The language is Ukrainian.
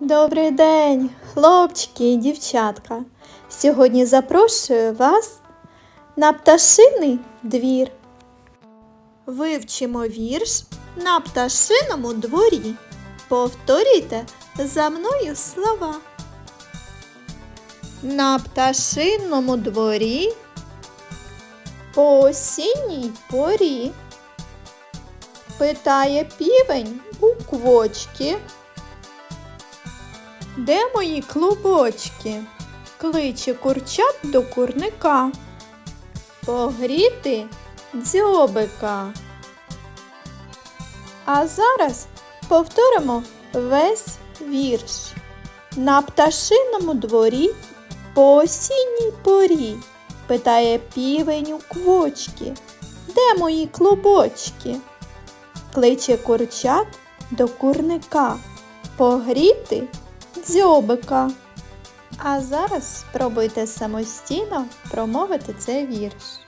Добрий день, хлопчики і дівчатка. Сьогодні запрошую вас на пташиний двір. Вивчимо вірш на пташиному дворі. Повторюйте за мною слова. На пташиному дворі по осінній порі питає півень у квочки. Де мої клубочки? Кличе курчат до курника. Погріти дзьобика. А зараз повторимо весь вірш. На пташиному дворі по осінній порі питає півень у квочки. Де мої клубочки? Кличе курчат до курника. Погріти дзьобика. А зараз спробуйте самостійно промовити цей вірш.